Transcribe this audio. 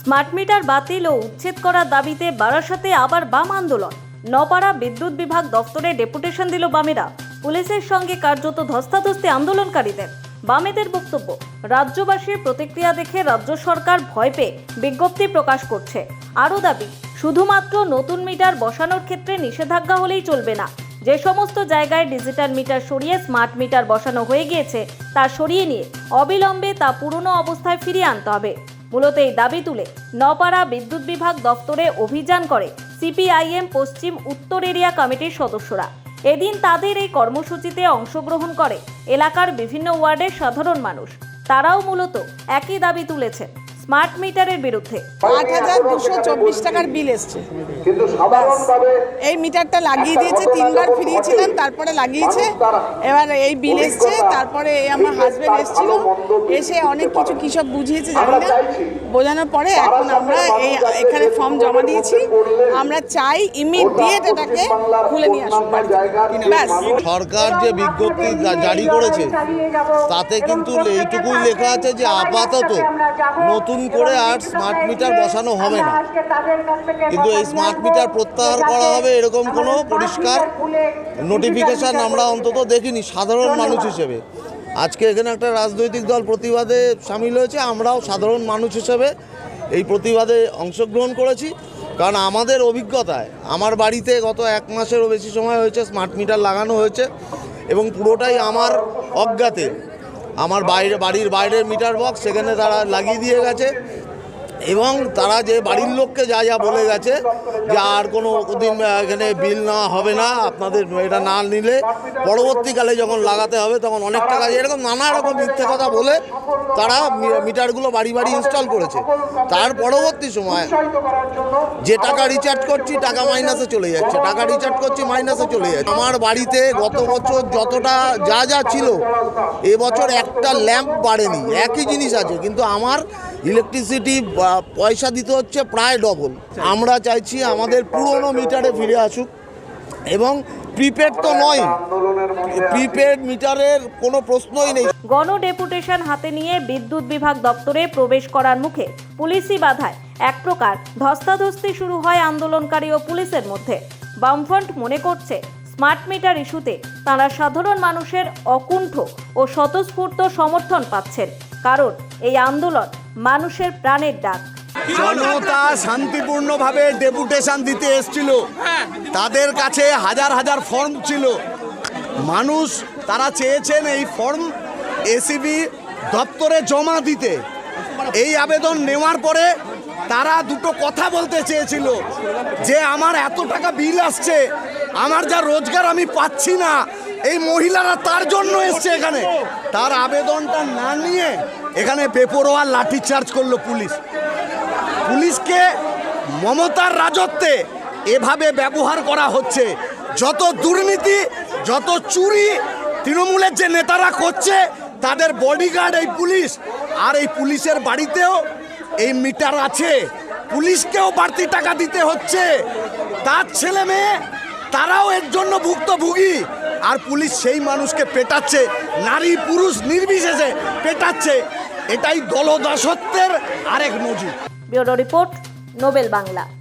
Smart meter বাতিল ও উচ্ছেদ করার দাবিতে বারাসাতে আবার বাম আন্দোলন। নপাড়া বিদ্যুৎ বিভাগ দফতরে ডেপুটেশন দিল বামেরা। পুলিশের সঙ্গে কার্যত ধস্তাধস্তি আন্দোলনকারীদের। বামেদের বক্তব্য, রাজ্যবাসীর প্রতিক্রিয়া দেখে রাজ্য সরকার ভয় পেয়ে বিজ্ঞপ্তি প্রকাশ করছে। আরও দাবি, শুধুমাত্র নতুন মিটার বসানোর ক্ষেত্রে নিষেধাজ্ঞা হলেই চলবে না। যে সমস্ত জায়গায় ডিজিটাল মিটার সরিয়ে স্মার্ট মিটার বসানো হয়ে গিয়েছে, তা সরিয়ে নিয়ে অবিলম্বে তা পুরনো অবস্থায় ফিরিয়ে আনতে হবে। মূলত এই দাবি তুলে নপাড়া বিদ্যুৎ বিভাগ দপ্তরে অভিযান করে সিপিআইএম পশ্চিম উত্তর এরিয়া কমিটির সদস্যরা। এদিন তাদের এই কর্মসূচিতে অংশগ্রহণ করে এলাকার বিভিন্ন ওয়ার্ডের সাধারণ মানুষ। তারাও মূলত একই দাবি তুলেছেন। স্মার্ট মিটারের বিরুদ্ধে। আট হাজার দুশো চব্বিশ টাকার বিল এসছে। এই মিটারটা লাগিয়ে দিয়েছে তিনবার ফিরিয়েছিলাম তারপরে লাগিয়েছে। এবার এই বিল এসছে তারপরে এই আমার হাজবেন্ড এসেছিল। এসে অনেক কিছু কী সব বুঝিয়েছে জানি না। বোঝানোর পরে এখন আমরা এই এখানে ফর্ম জমা দিয়েছি। আমরা চাই ইমিডিয়েট এটাকে খুলে নিয়ে আসুন। ব্যাস। সরকার যে বিজ্ঞপ্তি জারি করেছে তাতে কিন্তু এইটুকুই লেখা আছে যে আপাতত নতুন করে আর স্মার্ট মিটার বসানো হবে না। কিন্তু এই স্মার্ট মিটার প্রত্যাহার করা হবে এরকম কোনো পরিষ্কার নোটিফিকেশান আমরা অন্তত দেখিনি, সাধারণ মানুষ হিসেবে। আজকে এখানে একটা রাজনৈতিক দল প্রতিবাদে সামিল হয়েছে, আমরাও সাধারণ মানুষ হিসেবে এই প্রতিবাদে অংশগ্রহণ করেছি। কারণ আমাদের অভিজ্ঞতায়, আমার বাড়িতে গত এক মাসেরও বেশি সময় হয়েছে স্মার্ট মিটার লাগানো হয়েছে এবং পুরোটাই আমার অজ্ঞাতে। আমার বাইরে বাড়ির বাইরের মিটার বক্স সেখানে তারা লাগিয়ে দিয়ে গেছে। এবং তারা যে বাড়ির লোককে যা যা বলে গেছে যে আর কোনো দিন এখানে বিল নেওয়া হবে না, আপনাদের এটা না নিলে পরবর্তীকালে যখন লাগাতে হবে তখন অনেক টাকা এরকম নানা রকম মিথ্যে কথা বলে তারা মিটারগুলো বাড়ি বাড়ি ইনস্টল করেছে। তার পরবর্তী সময় যে টাকা রিচার্জ করছি, টাকা মাইনাসে চলে যাচ্ছে। টাকা রিচার্জ করছি মাইনাসে চলে যাচ্ছে। আমার বাড়িতে গত বছর যতটা যা যা ছিল, এবছর একটা ল্যাম্প বাড়েনি। একই জিনিস আছে, কিন্তু আমার ইলেকট্রিসিটি পয়সা দিতে হচ্ছে প্রায় ডবল আমরা চাইছি আমাদের পুরনো মিটারে ফিরে আসুক। এবং প্রিপেড তো নয় প্রিপেড মিটারের কোনো প্রশ্নই নেই। গণ ডেপুটেশন হাতে নিয়ে বিদ্যুৎ বিভাগ দপ্তরে প্রবেশ করার মুখে পুলিশি বাধায়। এক প্রকার ধস্তাধস্তি শুরু হয় আন্দোলনকারী ও পুলিশের মধ্যে। বামফ্রন্ট মনে করছে, স্মার্ট মিটার ইস্যুতে তারা সাধারণ মানুষের অকুণ্ঠ ও স্বতঃস্ফূর্ত সমর্থন পাচ্ছেন। কারণ এই আন্দোলন মানুষের প্রাণের ডাক। জনতা শান্তিপূর্ণভাবে ডেপুটেশন দিতে এসছিল। তাদের কাছে হাজার হাজার ফর্ম ছিল। মানুষ তারা চেয়েছেন এই ফর্ম এসিবি দপ্তরে জমা দিতে। এই আবেদন নেওয়ার পরে তারা দুটো কথা বলতে চেয়েছিল যে আমার এত টাকা বিল আসছে আমার যা রোজগার আমি পাচ্ছি না এই মহিলারা তার জন্য এসছে এখানে। তার আবেদনটা না নিয়ে এখানে বেপরোয়া লাঠিচার্জ করল পুলিশ। পুলিশকে মমতার রাজত্বে এভাবে ব্যবহার করা হচ্ছে। যত দুর্নীতি, যত চুরি, তৃণমূলের যে নেতারা করছে, তাদের বডিগার্ড এই পুলিশ। আর এই পুলিশের বাড়িতেও এই মিটার আছে। পুলিশকেও বাড়তি টাকা দিতে হচ্ছে। তার ছেলে মেয়ে, তারাও এর জন্য ভুক্তভোগী। আর পুলিশ সেই মানুষকে পেটাচ্ছে, নারী পুরুষ নির্বিশেষে পেটাচ্ছে। এটাই দলদাসত্বের আরেক নজির। Bureau report Nobel Bangla.